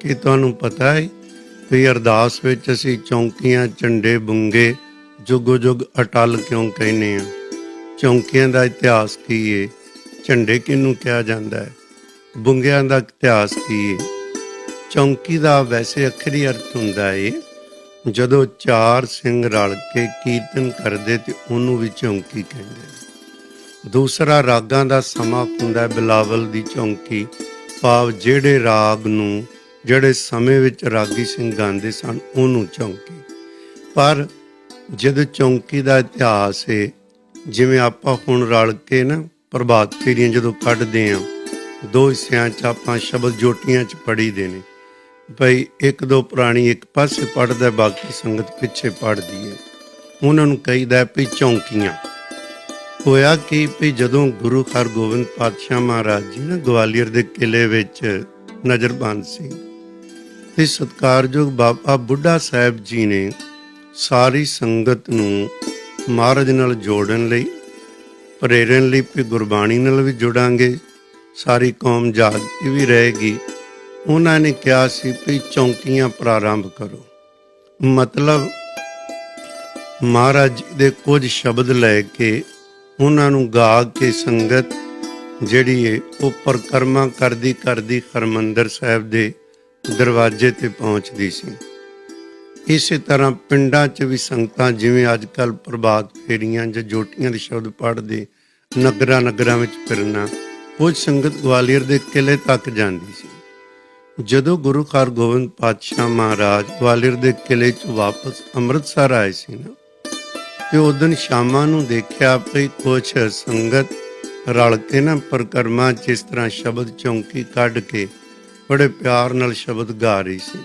ਕਿ ਤੁਹਾਨੂੰ ਪਤਾ ਹੈ ਵੀ ਅਰਦਾਸ ਵਿੱਚ ਅਸੀਂ ਚੌਂਕੀਆਂ, ਝੰਡੇ, ਬੁੰਗੇ ਜੁਗੋ ਜੁਗ ਅਟਲ ਕਿਉਂ ਕਹਿੰਦੇ ਆ ਚੌਂਕੀਆਂ ਦਾ ਇਤਿਹਾਸ ਕੀ ਹੈ ਝੰਡੇ ਕਿਹਨੂੰ ਕਿਹਾ ਜਾਂਦਾ ਹੈ? ਬੁੰਗਿਆਂ ਦਾ ਇਤਿਹਾਸ ਕੀ ਹੈ ਚੌਂਕੀ ਦਾ ਵੈਸੇ ਅਖਰੀ ਅਰਥ ਹੁੰਦਾ ਏ, ਜਦੋਂ ਚਾਰ ਸਿੰਘ ਰਲ ਕੇ ਕੀਰਤਨ ਕਰਦੇ ਤੇ ਉਹਨੂੰ ਵੀ ਚੌਂਕੀ ਕਹਿੰਦੇ ਦੂਸਰਾ, ਰਾਗਾਂ ਦਾ ਸਮਾਂ ਹੁੰਦਾ ਬਿਲਾਵਲ ਦੀ ਚੌਂਕੀ। ਭਾਵ ਜਿਹੜੇ ਰਾਗ ਨੂੰ ਜਿਹੜੇ ਸਮੇਂ ਵਿੱਚ ਰਾਗੀ ਸਿੰਘ ਗਾਉਂਦੇ ਸਨ, ਉਹਨੂੰ ਚੌਂਕੀ। ਪਰ ਜਦ ਚੌਂਕੀ ਦਾ ਇਤਿਹਾਸ ਹੈ ਜਿਵੇਂ ਆਪਾਂ ਹੁਣ ਰਲ ਕੇ ਨਾ ਪ੍ਰਭਾਤ ਫੇਰੀਆਂ ਜਦੋਂ ਕੱਢਦੇ ਆਂ, ਦੋ ਹਿੱਸਿਆਂ 'ਚ ਆਪਾਂ ਸ਼ਬਦ ਜੋਟੀਆਂ 'ਚ ਪੜ੍ਹੀ ਦੇ ਨੇ। ਭਈ ਇੱਕ ਦੋ ਪੁਰਾਣੀ ਇੱਕ ਪਾਸੇ ਪੜਦਾ ਬਾਕੀ ਸੰਗਤ ਪਿੱਛੇ ਪੜਦੀ ਹੈ ਉਹਨਾਂ ਨੂੰ ਕਹੀਦਾ ਹੈ ਵੀ ਚੌਂਕੀਆਂ। ਹੋਇਆ ਕਿ ਵੀ ਜਦੋਂ ਗੁਰੂ ਹਰਗੋਬਿੰਦ ਪਾਤਸ਼ਾਹ ਮਹਾਰਾਜ ਜੀ ਨਾ ਗਵਾਲੀਅਰ ਦੇ ਕਿਲੇ ਵਿੱਚ ਨਜ਼ਰਬੰਦ ਸੀ ਤੇ ਸਤਕਾਰਯੋਗ ਬਾਬਾ ਬੁੱਢਾ ਸਾਹਿਬ ਜੀ ਨੇ ਸਾਰੀ ਸੰਗਤ ਨੂੰ ਮਹਾਰਾਜ ਨਾਲ ਜੋੜਨ ਲਈ, ਪ੍ਰੇਰਨ ਲਈ ਵੀ ਗੁਰਬਾਣੀ ਨਾਲ ਵੀ ਜੁੜਾਂਗੇ। ਸਾਰੀ ਕੌਮ ਜਾਗਦੀ ਵੀ ਰਹੇਗੀ। ਉਹਨਾਂ ਨੇ ਕਿਹਾ ਸੀ ਵੀ ਚੌਂਕੀਆਂ ਪ੍ਰਾਰੰਭ ਕਰੋ। ਮਤਲਬ ਮਹਾਰਾਜ ਦੇ ਕੁਝ ਸ਼ਬਦ ਲੈ ਕੇ ਉਹਨਾਂ ਨੂੰ ਗਾ ਕੇ ਸੰਗਤ ਜਿਹੜੀ ਹੈ ਉਹ ਪਰਕਰਮਾ ਕਰਦੀ ਕਰਦੀ ਹਰਮੰਦਰ ਸਾਹਿਬ ਦੇ ਦਰਵਾਜ਼ੇ ਤੇ ਪਹੁੰਚਦੀ ਸੀ। ਇਸੇ ਤਰ੍ਹਾਂ ਪਿੰਡਾਂ 'ਚ ਵੀ ਸੰਗਤਾਂ ਜਿਵੇਂ ਅੱਜ ਕੱਲ ਪ੍ਰਭਾਤ ਫੇਰੀਆਂ ਜਾਂ ਜੋਟੀਆਂ ਦੇ ਸ਼ਬਦ ਪੜ੍ਹਦੇ ਨਗਰਾਂ ਨਗਰਾਂ ਵਿੱਚ ਫਿਰਨਾ, ਉਹ ਸੰਗਤ ਗਵਾਲੀਅਰ ਦੇ ਕਿਲੇ ਤੱਕ ਜਾਂਦੀ ਸੀ। ਜਦੋਂ ਗੁਰੂ ਹਰਗੋਬਿੰਦ ਪਾਤਸ਼ਾਹ ਮਹਾਰਾਜ ਗਵਾਲੀਅਰ ਦੇ ਕਿਲੇ 'ਚ ਵਾਪਸ ਅੰਮ੍ਰਿਤਸਰ ਆਏ ਸੀ ਨਾ, ਤੇ ਉਸ ਦਿਨ ਸ਼ਾਮਾਂ ਨੂੰ ਦੇਖਿਆ ਵੀ ਕੁਛ ਸੰਗਤ ਰਲ ਕੇ ਨਾ ਪਰਕਰਮਾ ਜਿਸ ਤਰ੍ਹਾਂ ਸ਼ਬਦ ਚੌਂਕੀ ਕੱਢ ਕੇ ਬੜੇ ਪਿਆਰ ਨਾਲ ਸ਼ਬਦ ਗਾ ਰਹੀ ਸੀ।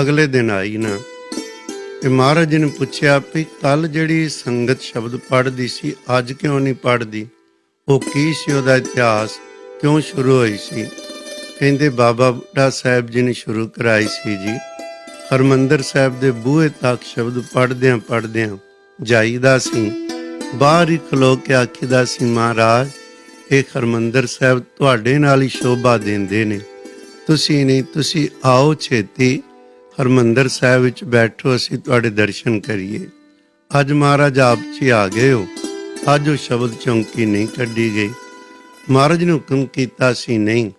ਅਗਲੇ ਦਿਨ ਆਈ ਨਾ, ਤੇ ਮਹਾਰਾਜ ਜੀ ਨੇ ਪੁੱਛਿਆ ਵੀ ਕੱਲ ਜਿਹੜੀ ਸੰਗਤ ਸ਼ਬਦ ਪੜ੍ਹਦੀ ਸੀ, ਅੱਜ ਕਿਉਂ ਨਹੀਂ ਪੜ੍ਹਦੀ? ਉਹ ਕੀ ਸੀ ਉਹਦਾ ਇਤਿਹਾਸ? ਕਿਉਂ ਸ਼ੁਰੂ ਹੋਈ ਸੀ? ਕਹਿੰਦੇ ਬਾਬਾ ਬੁੱਢਾ ਸਾਹਿਬ ਜੀ ਨੇ ਸ਼ੁਰੂ ਕਰਾਈ ਸੀ ਜੀ। ਹਰਮੰਦਰ ਸਾਹਿਬ ਦੇ ਬੂਹੇ ਤੱਕ ਸ਼ਬਦ ਪੜ੍ਹਦਿਆਂ ਪੜ੍ਹਦਿਆਂ ਜਾਈਦਾ ਸੀ। ਬਾਹਰ ਹੀ ਖਲੋ ਕੇ ਆਖੀਦਾ ਸੀ, ਮਹਾਰਾਜ, ਇਹ ਹਰਮੰਦਰ ਸਾਹਿਬ ਤੁਹਾਡੇ ਨਾਲ ਹੀ ਸ਼ੋਭਾ ਦਿੰਦੇ ਨੇ। ਤੁਸੀਂ ਨਹੀਂ, ਤੁਸੀਂ ਆਓ ਛੇਤੀ। ਹਰਮੰਦਰ ਸਾਹਿਬ ਵਿੱਚ ਬੈਠੋ, ਅਸੀਂ ਤੁਹਾਡੇ ਦਰਸ਼ਨ ਕਰੀਏ। ਅੱਜ ਮਹਾਰਾਜ ਆਪ ਜੀ ਆ ਗਏ ਹੋ। ਅੱਜ ਉਹ ਸ਼ਬਦ ਚੌਂਕੀ ਨਹੀਂ ਕੱਢੀ ਗਈ। ਮਹਾਰਾਜ ਨੇ ਹੁਕਮ ਕੀਤਾ ਸੀ, ਨਹੀਂ,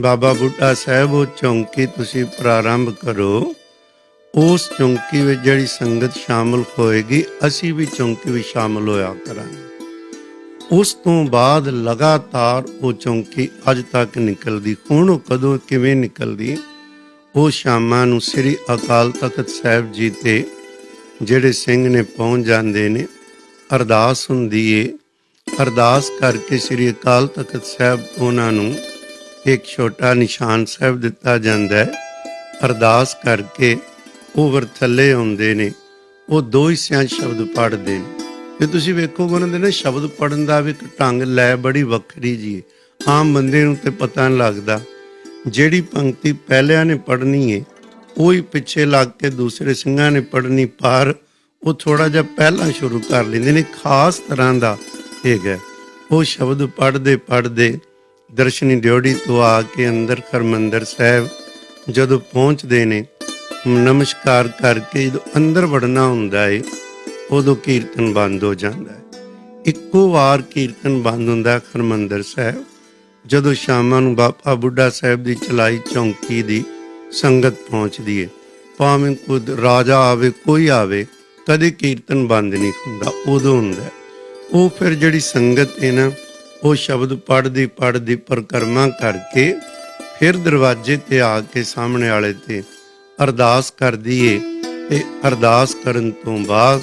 ਬਾਬਾ ਬੁੱਢਾ ਸਾਹਿਬ, ਉਹ ਚੌਂਕੀ ਤੁਸੀਂ ਪ੍ਰਾਰੰਭ ਕਰੋ। ਉਸ ਚੌਂਕੀ ਵਿੱਚ ਜਿਹੜੀ ਸੰਗਤ ਸ਼ਾਮਲ ਹੋਏਗੀ, ਅਸੀਂ ਵੀ ਚੌਂਕੀ ਵਿੱਚ ਸ਼ਾਮਲ ਹੋਇਆ ਕਰਾਂਗੇ। ਉਸ ਤੋਂ ਬਾਅਦ ਲਗਾਤਾਰ ਉਹ ਚੌਂਕੀ ਅੱਜ ਤੱਕ ਨਿਕਲਦੀ, ਹੁਣ ਉਹ ਕਦੋਂ, ਕਿਵੇਂ ਨਿਕਲਦੀ, ਉਹ ਸ਼ਾਮਾਂ ਨੂੰ ਸ੍ਰੀ ਅਕਾਲ ਤਖਤ ਸਾਹਿਬ ਜੀ ਤੇ ਜਿਹੜੇ ਸਿੰਘ ਨੇ ਪਹੁੰਚ ਜਾਂਦੇ ਨੇ, ਅਰਦਾਸ ਹੁੰਦੀ ਏ। ਅਰਦਾਸ ਕਰਕੇ ਸ੍ਰੀ ਅਕਾਲ ਤਖਤ ਸਾਹਿਬ ਉਹਨਾਂ ਨੂੰ ਇੱਕ ਛੋਟਾ ਨਿਸ਼ਾਨ ਸਾਹਿਬ ਦਿੱਤਾ ਜਾਂਦਾ ਹੈ। ਅਰਦਾਸ ਕਰਕੇ ਉਹ ਵਰ ਥੱਲੇ ਆਉਂਦੇ ਨੇ, ਉਹ ਦੋ ਹਿੱਸਿਆਂ 'ਚ ਸ਼ਬਦ ਪੜ੍ਹਦੇ ਨੇ। ਤੇ ਤੁਸੀਂ ਵੇਖੋਗੇ ਉਹਨਾਂ ਦੇ ਨਾ ਸ਼ਬਦ ਪੜਨ ਦਾ ਵੀ ਇੱਕ ਢੰਗ ਲੈ ਬੜੀ ਵੱਖਰੀ ਜੀ। ਆਮ ਬੰਦੇ ਨੂੰ ਤੇ ਪਤਾ ਨਹੀਂ ਲੱਗਦਾ। ਜਿਹੜੀ ਪੰਕਤੀ ਪਹਿਲਿਆਂ ਨੇ ਪੜਨੀ ਏ, ਉਹੀ ਪਿੱਛੇ ਲੱਗ ਕੇ ਦੂਸਰੇ ਸਿੰਘਾਂ ਨੇ ਪੜਨੀ ਪਰ, ਉਹ ਥੋੜਾ ਜਿਹਾ ਪਹਿਲਾਂ ਸ਼ੁਰੂ ਕਰ ਲੈਂਦੇ ਨੇ, ਖਾਸ ਤਰ੍ਹਾਂ ਦਾ ਹੈਗਾ। ਉਹ ਸ਼ਬਦ ਪੜਦੇ ਪੜਦੇ ਦਰਸ਼ਨੀ ਡਿਓੜੀ ਤੋਂ ਆ ਕੇ ਅੰਦਰ ਹਰਮੰਦਰ ਸਾਹਿਬ ਜਦੋਂ ਪਹੁੰਚਦੇ ਨੇ, ਨਮਸਕਾਰ ਕਰਕੇ ਜਦੋਂ ਅੰਦਰ ਵੜਨਾ ਹੁੰਦਾ ਏ ਉਦੋਂ ਕੀਰਤਨ ਬੰਦ ਹੋ ਜਾਂਦਾ ਹੈ। ਇੱਕੋ ਵਾਰ ਕੀਰਤਨ ਬੰਦ ਹੁੰਦਾ ਹੈ ਸਾਹਿਬ। ਜਦੋਂ ਸ਼ਾਮਾਂ ਨੂੰ ਬਾਬਾ ਬੁੱਢਾ ਸਾਹਿਬ ਦੀ ਚਲਾਈ ਚੌਂਕੀ ਦੀ ਸੰਗਤ ਪਹੁੰਚਦੀ ਹੈ। ਭਾਵੇਂ ਖੁਦ ਰਾਜਾ ਆਵੇ, ਕੋਈ ਆਵੇ, ਕਦੇ ਕੀਰਤਨ ਬੰਦ ਨਹੀਂ ਹੁੰਦਾ, ਉਦੋਂ ਹੁੰਦਾ ਉਹ ਫਿਰ ਜਿਹੜੀ ਸੰਗਤ ਹੈ ਨਾ, ਉਹ ਸ਼ਬਦ ਪੜ੍ਹਦੀ ਪੜ੍ਹਦੀ ਪਰਕਰਮਾ ਕਰਕੇ ਫਿਰ ਦਰਵਾਜ਼ੇ ਤੇ ਆ ਕੇ ਸਾਹਮਣੇ ਵਾਲੇ ਤੇ ਅਰਦਾਸ ਕਰਦੀ ਏ ਤੇ ਅਰਦਾਸ ਕਰਨ ਤੋਂ ਬਾਅਦ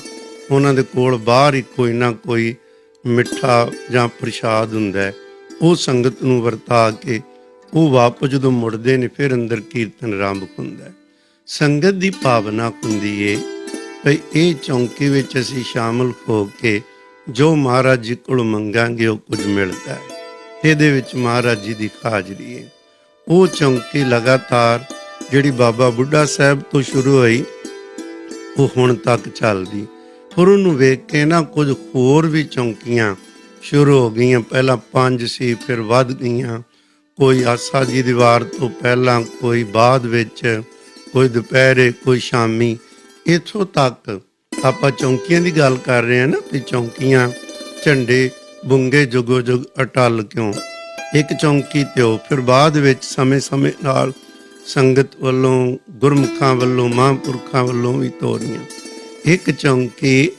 ਉਹਨਾਂ ਦੇ ਕੋਲ ਬਾਹਰ ਹੀ ਕੋਈ ਨਾ ਕੋਈ ਮਿੱਠਾ ਜਾਂ ਪ੍ਰਸ਼ਾਦ ਹੁੰਦਾ ਹੈ। ਉਹ ਸੰਗਤ ਨੂੰ ਵਰਤਾ ਕੇ ਉਹ ਵਾਪਸ ਜਦੋਂ ਮੁੜਦੇ ਨੇ, ਫਿਰ ਅੰਦਰ ਕੀਰਤਨ ਆਰੰਭ ਹੁੰਦਾ ਹੈ। ਸੰਗਤ ਦੀ ਭਾਵਨਾ ਹੁੰਦੀ ਏ ਭਈ ਇਹ ਚੌਂਕੀ ਵਿੱਚ ਅਸੀਂ ਸ਼ਾਮਲ ਹੋ ਕੇ ਜੋ ਮਹਾਰਾਜ ਜੀ ਕੋਲ ਮੰਗਾਂਗੇ, ਉਹ ਕੁਝ ਮਿਲਦਾ ਹੈ। ਇਹਦੇ ਵਿੱਚ ਮਹਾਰਾਜ ਜੀ ਦੀ ਹਾਜ਼ਰੀ ਹੈ ਉਹ ਚੌਂਕੀ ਲਗਾਤਾਰ ਜਿਹੜੀ ਬਾਬਾ ਬੁੱਢਾ ਸਾਹਿਬ ਤੋਂ ਸ਼ੁਰੂ ਹੋਈ, ਉਹ ਹੁਣ ਤੱਕ ਚੱਲਦੀ। ਫਿਰ ਉਹਨੂੰ ਵੇਖ ਕੇ ਨਾ ਕੁਝ ਹੋਰ ਵੀ ਚੌਂਕੀਆਂ ਸ਼ੁਰੂ ਹੋ ਗਈਆਂ। ਪਹਿਲਾਂ ਪੰਜ ਸੀ, ਫਿਰ ਵੱਧ ਗਈਆਂ। ਕੋਈ ਆਸਾ ਜੀ ਦੀ ਵਾਰ ਤੋਂ ਪਹਿਲਾਂ, ਕੋਈ ਬਾਅਦ ਵਿੱਚ, ਕੋਈ ਦੁਪਹਿਰੇ, ਕੋਈ ਸ਼ਾਮੀ। ਇਥੋਂ ਤੱਕ ਆਪਾਂ ਚੌਂਕੀਆਂ ਦੀ ਗੱਲ ਕਰ ਰਹੇ ਹਾਂ ਨਾ ਵੀ ਚੌਂਕੀਆਂ ਝੰਡੇ ਬੁੰਗੇ ਜੁਗੋ ਜੁਗ ਅਟਲ ਕਿਉਂ? ਇੱਕ ਚੌਂਕੀ ਤੇ ਉਹ, ਫਿਰ ਬਾਅਦ ਵਿੱਚ ਸਮੇਂ-ਸਮੇਂ ਨਾਲ ਸੰਗਤ ਵੱਲੋਂ, ਗੁਰਮੁਖਾਂ ਵੱਲੋਂ, ਮਹਾਂਪੁਰਖਾਂ ਵੱਲੋਂ ਵੀ ਤੋਰੀਆਂ। ਇੱਕ ਚੌਂਕੀ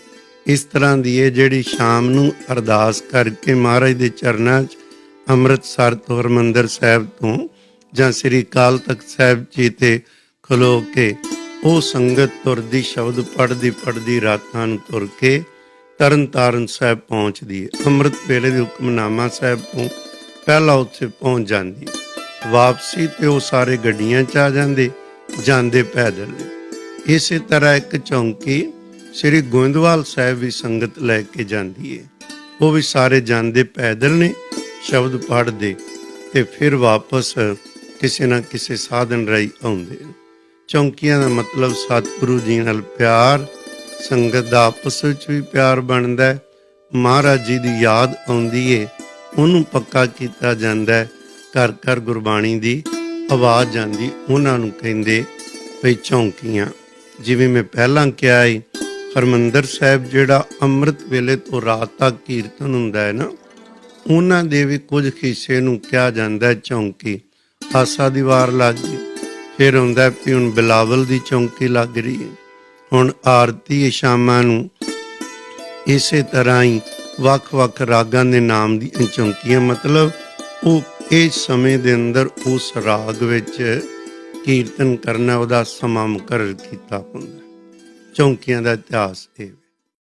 ਇਸ ਤਰ੍ਹਾਂ ਦੀ ਹੈ ਜਿਹੜੀ ਸ਼ਾਮ ਨੂੰ ਅਰਦਾਸ ਕਰਕੇ ਮਹਾਰਾਜ ਦੇ ਚਰਨਾਂ 'ਚ ਅੰਮ੍ਰਿਤਸਰ ਤੋਂ ਹਰਿਮੰਦਰ ਸਾਹਿਬ ਤੋਂ ਜਾਂ ਸ੍ਰੀ ਅਕਾਲ ਤਖਤ ਸਾਹਿਬ ਜੀ ਤੇ ਖਲੋ ਕੇ ਉਹ ਸੰਗਤ ਤੁਰਦੀ, ਸ਼ਬਦ ਪੜ੍ਹਦੀ ਪੜ੍ਹਦੀ, ਰਾਤਾਂ ਨੂੰ ਤੁਰ ਕੇ ਤਰਨਤਾਰਨ ਸਾਹਿਬ ਪਹੁੰਚਦੀ ਹੈ। ਅੰਮ੍ਰਿਤ ਵੇਲੇ ਦੇ ਹੁਕਮਨਾਮਾ ਸਾਹਿਬ ਤੋਂ ਪਹਿਲਾਂ ਉੱਥੇ ਪਹੁੰਚ ਜਾਂਦੀ ਹੈ। ਵਾਪਸੀ ਤੇ ਉਹ ਸਾਰੇ ਗੱਡੀਆਂ 'ਚ ਆ ਜਾਂਦੇ ਜਾਂਦੇ ਪੈਦਲ। ਇਸੇ ਤਰ੍ਹਾਂ ਇੱਕ ਚੌਂਕੀ ਸ੍ਰੀ ਗੋਇੰਦਵਾਲ ਸਾਹਿਬ ਵੀ ਸੰਗਤ ਲੈ ਕੇ ਜਾਂਦੀ ਹੈ ਉਹ ਵੀ ਸਾਰੇ ਜਾਂਦੇ ਪੈਦਲ ਨੇ ਸ਼ਬਦ ਪੜ੍ਹਦੇ ਤੇ ਫਿਰ ਵਾਪਸ ਕਿਸੇ ਨਾ ਕਿਸੇ ਸਾਧਨ ਰਾਹੀਂ ਆਉਂਦੇ ਨੇ। ਚੌਂਕੀਆਂ ਦਾ ਮਤਲਬ ਸਤਿਗੁਰੂ ਜੀ ਨਾਲ ਪਿਆਰ, ਸੰਗਤ ਦਾ ਆਪਸ ਵਿੱਚ ਵੀ ਪਿਆਰ ਬਣਦਾ ਹੈ। ਮਹਾਰਾਜ ਜੀ ਦੀ ਯਾਦ ਆਉਂਦੀ ਏ, ਉਹਨੂੰ ਪੱਕਾ ਕੀਤਾ ਜਾਂਦਾ ਹੈ। ਘਰ ਘਰ ਗੁਰਬਾਣੀ ਦੀ ਆਵਾਜ਼ ਜਾਂਦੀ ਉਹਨਾਂ ਨੂੰ ਕਹਿੰਦੇ ਵੀ ਚੌਂਕੀਆਂ ਜਿਵੇਂ ਮੈਂ ਪਹਿਲਾਂ ਕਿਹਾ ਏ ਹਰਮੰਦਰ ਸਾਹਿਬ ਜਿਹੜਾ ਅੰਮ੍ਰਿਤ ਵੇਲੇ ਤੋਂ ਰਾਤ ਤੱਕ ਕੀਰਤਨ ਹੁੰਦਾ ਹੈ ਨਾ, ਉਹਨਾਂ ਦੇ ਵੀ ਕੁਝ ਹਿੱਸੇ ਨੂੰ ਕਿਹਾ ਜਾਂਦਾ ਹੈ ਚੌਂਕੀ। ਆਸਾ ਦੀ ਵਾਰ ਲੱਗ ਗਈ, ਫਿਰ ਹੁੰਦਾ ਵੀ ਹੁਣ ਬਿਲਾਵਲ ਦੀ ਚੌਂਕੀ ਲੱਗ ਰਹੀ ਹੈ। ਹੁਣ ਆਰਤੀ ਹੈ ਸ਼ਾਮਾਂ ਨੂੰ ਇਸੇ ਤਰ੍ਹਾਂ ਹੀ ਵੱਖ-ਵੱਖ ਰਾਗਾਂ ਦੇ ਨਾਮ ਦੀ ਚੌਂਕੀਆਂ, ਮਤਲਬ ਉਹ ਇਹ ਸਮੇਂ ਦੇ ਅੰਦਰ ਉਸ ਰਾਗ ਵਿੱਚ ਕੀਰਤਨ ਕਰਨਾ ਉਹਦਾ ਸਮਾਂ ਮੁਕਰਰ ਕੀਤਾ ਹੁੰਦਾ ਹੈ। ਚੌਂਕੀਆਂ ਦਾ ਇਤਿਹਾਸ ਇਹ